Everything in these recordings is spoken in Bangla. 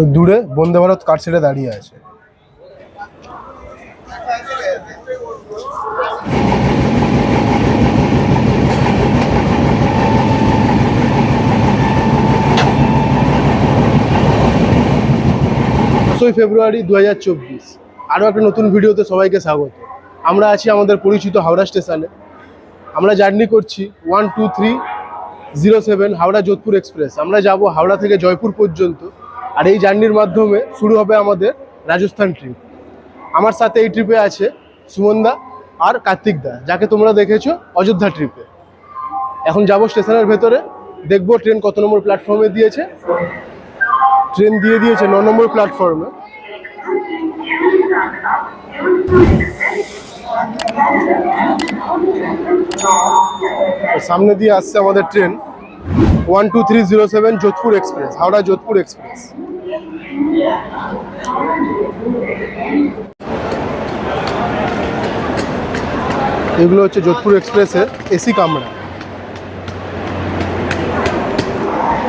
ওই দূরে বন্দে ভারত কার সেটে দাঁড়িয়ে আছে? দশই ফেব্রুয়ারি দু হাজার চব্বিশ। আরও একটা নতুন ভিডিওতে সবাইকে স্বাগত। আমরা আছি আমাদের পরিচিত হাওড়া স্টেশনে। আমরা জার্নি করছি one two three zero seven Howrah Jodhpur express. আমরা যাব হাওড়া থেকে জয়পুর পর্যন্ত। আর এই জার্নির মাধ্যমে শুরু হবে আমাদের রাজস্থান ট্রিপ আমার সাথে এই ট্রিপে আছে সুমনদা আর কার্তিক দা, যাকে তোমরা দেখেছ অযোধ্যা ট্রিপে এখন যাব স্টেশনের ভেতরে, দেখব ট্রেন কত নম্বর প্ল্যাটফর্মে দিয়েছে। ট্রেন দিয়ে দিয়েছে ন নম্বর প্ল্যাটফর্মে সামনে দিয়ে আসছে আমাদের train one two three zero seven Jodhpur express Howrah Jodhpur express এগুলো হচ্ছে যোধপুর এক্সপ্রেসের এসি কামরা।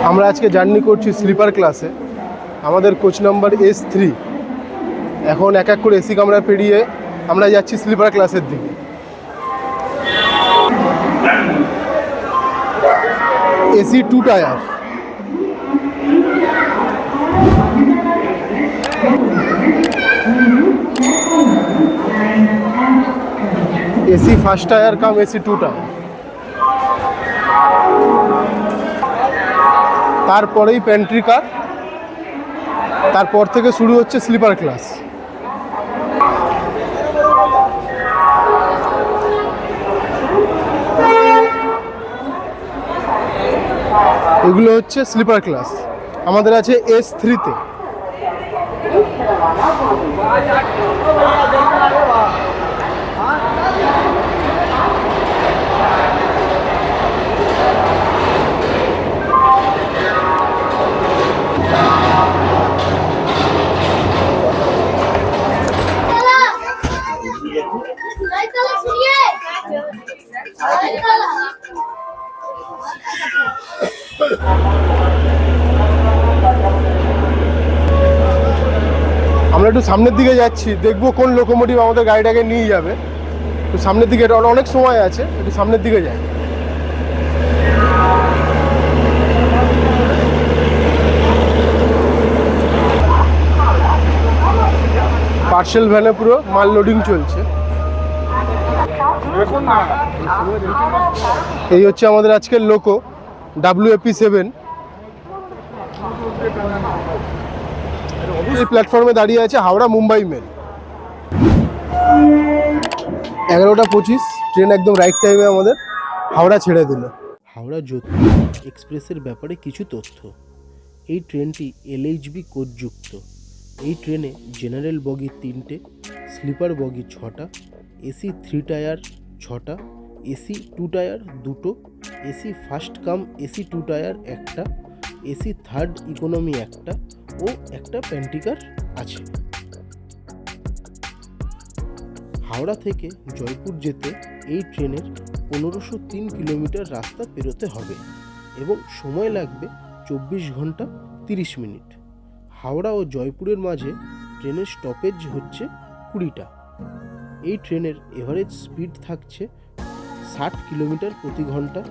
আমরা আজকে জার্নি করছি স্লিপার ক্লাসে। আমাদের কোচ নাম্বার এস থ্রি। এখন এক এক করে এসি কামরা পেরিয়ে আমরা যাচ্ছি স্লিপার ক্লাসের দিকে। AC two tier. AC first tier cum AC two tier তারপরেই প্যান্ট্রি কার তারপর থেকে শুরু হচ্ছে স্লিপার ক্লাস এগুলো হচ্ছে স্লিপার ক্লাস আমাদের আছে এস থ্রিতে আমরা একটু সামনের দিকে যাচ্ছি, দেখব কোন লোকোমোটিভ আমাদের গাড়িটাকে নিয়ে যাবে। একটু সামনের দিকে, এটা অনেক সময় আছে, একটু সামনের দিকে যাই। পার্সেল ভ্যানে পুরো মাল লোডিং চলছে। এই হচ্ছে আমাদের আজকের লোকো ডাব্লিউএপি সেভেন এই প্ল্যাটফর্মে দাঁড়িয়ে আছে হাওড়া মুম্বাই মেল এগারোটা পঁচিশ ট্রেন একদম রাইট টাইমে আমাদের। হাওড়া ছেড়ে দিল। হাওড়া যোধপুর এক্সপ্রেসের ব্যাপারে কিছু তথ্য। এই ট্রেনটি এলএইচবি কোচযুক্ত এই ট্রেনে জেনারেল বগি তিনটে স্লিপার বগি ছটা এসি থ্রি টায়ার ছটা, এসি টু টায়ার দুটো, AC first cum, AC two tier একটা, এসি থার্ড ইকোনমি একটা ও একটা প্যান্টিকার আছে। হাওড়া থেকে জয়পুর যেতে এই ট্রেনের পনেরোশো তিন কিলোমিটার রাস্তা পেরোতে হবে এবং সময় লাগবে চব্বিশ ঘণ্টা তিরিশ মিনিট। হাওড়া ও জয়পুরের মাঝে ট্রেনের স্টপেজ হচ্ছে কুড়িটা। এই ট্রেনের এভারেজ স্পিড থাকছে ষাট কিলোমিটার প্রতি ঘণ্টা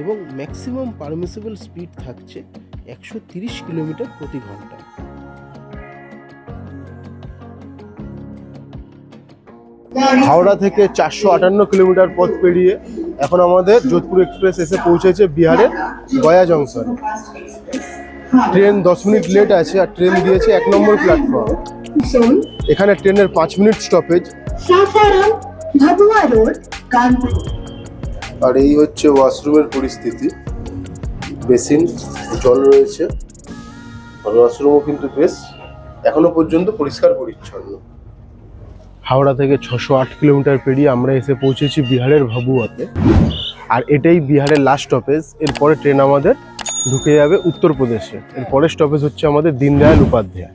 এবং ম্যাক্সিমাম পারমিসিবল স্পিড থাকছে একশো তিরিশ কিলোমিটার প্রতি ঘণ্টা। হাওড়া থেকে চারশো আটান্ন কিলোমিটার পথ পেরিয়ে এখন আমাদের যোধপুর এক্সপ্রেস এসে পৌঁছেছে বিহারের গয়া জংশন। ট্রেন দশ মিনিট লেট আছে আর ট্রেন দিয়েছে এক নম্বর প্ল্যাটফর্ম এখানে ট্রেনের পাঁচ মিনিট স্টপেজ Road, Kanpur. আর এই হচ্ছে ওয়াশরুমের পরিস্থিতি। বেসিন জল রয়েছে। আর ওয়াশরুমও কিন্তু বেশ এখনও পর্যন্ত পরিষ্কার পরিচ্ছন্ন। হাওড়া থেকে ছশো আট কিলোমিটার পেরিয়ে আমরা এসে পৌঁছেছি বিহারের ভাবুয়াতে। আর এটাই বিহারের লাস্ট স্টপেজ এরপরে ট্রেন আমাদের ঢুকে যাবে উত্তরপ্রদেশে। এর পরের স্টপেজ হচ্ছে আমাদের দীনদয়াল উপাধ্যায়।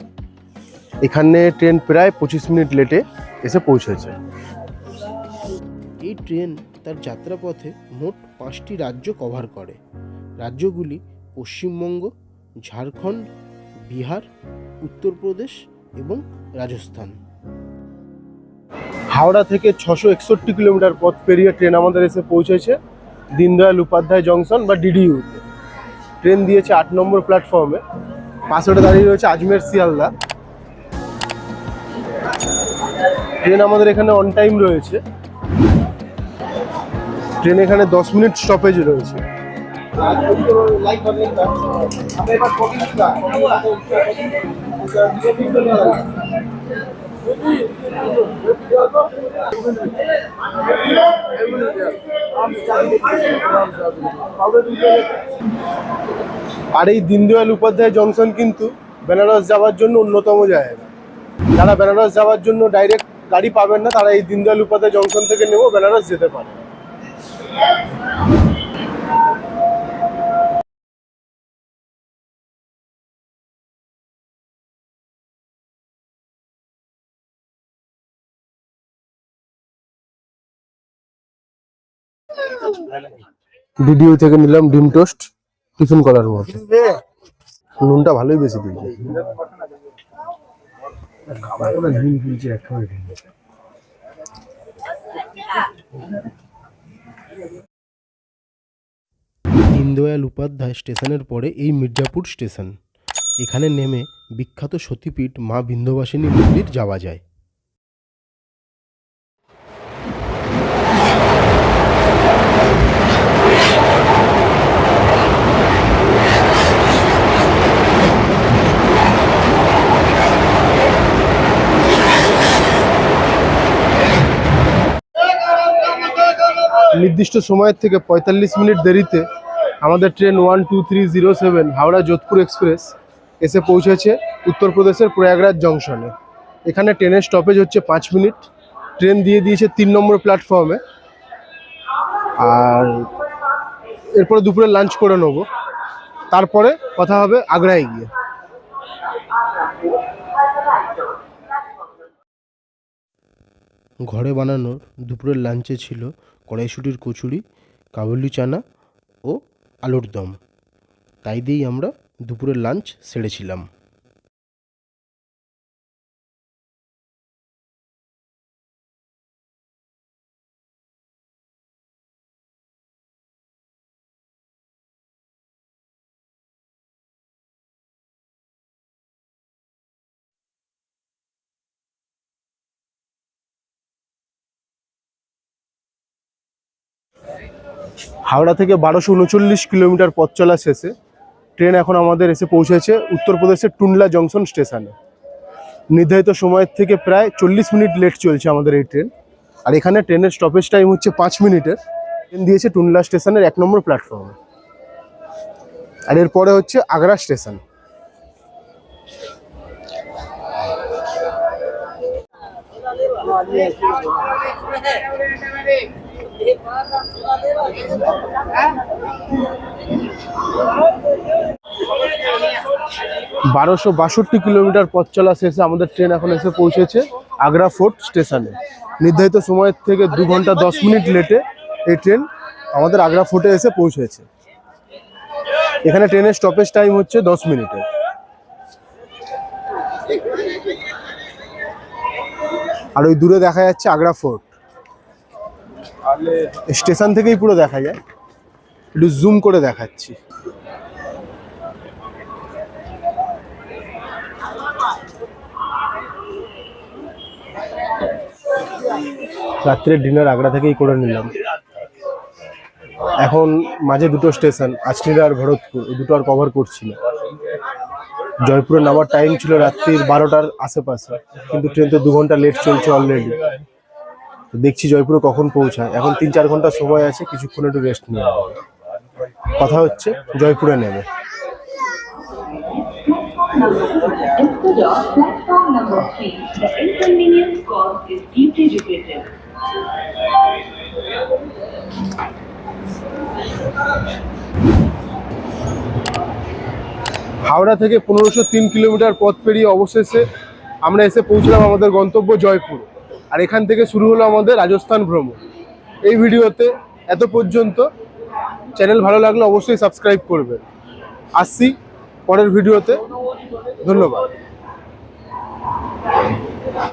এখানে ট্রেন প্রায় পঁচিশ মিনিট লেটে এসে পৌঁছেছে। এই ট্রেন তার যাত্রাপথে মোট পাঁচটি রাজ্য কভার করে। রাজ্যগুলি পশ্চিমবঙ্গ ঝাড়খণ্ড বিহার উত্তরপ্রদেশ এবং রাজস্থান। হাওড়া থেকে ছশো একষট্টি কিলোমিটার পথ পেরিয়ে ট্রেন আমাদের এসে পৌঁছেছে দীনদয়াল উপাধ্যায় জংশন বা ডিডিইউতে ট্রেন দিয়েছে আট নম্বর প্ল্যাটফর্মে পাশে দাঁড়িয়ে রয়েছে আজমের শিয়ালদা। ট্রেন আমাদের এখানে অন টাইম রয়েছে। ট্রেন এখানে দশ মিনিট স্টপেজ রয়েছে। আর এই দীনদয়াল উপাধ্যায় জংশন কিন্তু বেনারস যাওয়ার জন্য অন্যতম জায়গা। যারা বেনারস যাওয়ার জন্য ডাইরেক্ট গাড়ি পাবেন না, তারা এই দিনদয়াল উপাধ্যায় জংশন থেকে নেমেও বেনারস যেতে পারে। ডিডিও থেকে নিলাম ডিম টোস্ট, টিফিন করার মতো। নুনটা ভালোই বেশি দিয়েছে দীনদয়াল উপাধ্যায় স্টেশনের পরে এই মির্জাপুর স্টেশন। এখানে নেমে বিখ্যাত সতীপীঠ মা বিন্ধ্যবাসিনী মন্দির যাওয়া যায়। নির্দিষ্ট সময়ের থেকে পঁয়তাল্লিশ মিনিট দেরিতে আমাদের train one, two, three, zero, seven, Howrah Jodhpur express এসে পৌঁছেছে উত্তরপ্রদেশের প্রয়াগরাজ জংশনে। এখানে ট্রেনের স্টপেজ হচ্ছে পাঁচ মিনিট। ট্রেন দিয়ে দিয়েছে তিন নম্বর প্ল্যাটফর্মে আর এরপরে দুপুরে লাঞ্চ করে নেব। তারপরে কথা হবে আগ্রায় গিয়ে। ঘরে বানানোর দুপুরের লাঞ্চে ছিল কড়াইশুটির কচুরি কাবুলি চানা ও আলুর দম। তাই দিয়েই আমরা দুপুরের লাঞ্চ সেরেছিলাম। হাওড়া থেকে বারোশো উনচল্লিশ কিলোমিটার পথ চলা শেষে ট্রেন এখন আমাদের এসে পৌঁছেছে উত্তরপ্রদেশের টুন্ডলা জংশন স্টেশনে। নির্ধারিত সময়ের থেকে প্রায় চল্লিশ মিনিট লেট চলছে আমাদের এই ট্রেন। আর এখানে ট্রেনের স্টপেজ টাইম হচ্ছে পাঁচ মিনিটের। ট্রেন দিয়েছে টুন্ডলা স্টেশনের এক নম্বর প্ল্যাটফর্মে আর এরপরে হচ্ছে আগ্রা স্টেশন। বারোশো বাষট্টি কিলোমিটার পথ চলা শেষে আমাদের ট্রেন এখন এসে পৌঁছেছে আগ্রা ফোর্ট স্টেশনে। নির্ধারিত সময়ের থেকে দু ঘণ্টা দশ মিনিট লেটে এই ট্রেন আমাদের আগ্রা ফোর্টে এসে পৌঁছেছে। এখানে ট্রেনের স্টপেজ টাইম হচ্ছে দশ মিনিটের আর ওই দূরে দেখা যাচ্ছে আগ্রা ফোর্ট। স্টেশন থেকেই পুরো দেখা যায়। একটু জুম করে দেখাচ্ছি। রাত্রের ডিনার আগ্রা থেকেই করে নিলাম। এখন মাঝে দুটো স্টেশন আজমিরা আর ভরতপুর, এই দুটো আর কভার করছি না। জয়পুরে নামার টাইম ছিল রাত্রির বারোটার আশেপাশে, কিন্তু ট্রেন তো দু ঘণ্টা লেট চলছে অলরেডি দেখছি জয়পুরে কখন পৌঁছায় এখন তিন চার ঘণ্টা সময় আছে কিছুক্ষণ একটু রেস্ট নিয়ে কথা হচ্ছে জয়পুরে নেবে Escador, platform number 3. The inconvenience caused is deeply regretted. Howrah থেকে পনেরোশো তিন কিলোমিটার পথ পেরিয়ে অবশেষে আমরা এসে পৌঁছলাম আমাদের গন্তব্য জয়পুর আর এখান থেকে শুরু হলো আমাদের রাজস্থান ভ্রমণ। এই ভিডিওতে এত পর্যন্ত চ্যানেল ভালো লাগলে অবশ্যই সাবস্ক্রাইব করবেন। আসছি পরের ভিডিওতে। ধন্যবাদ।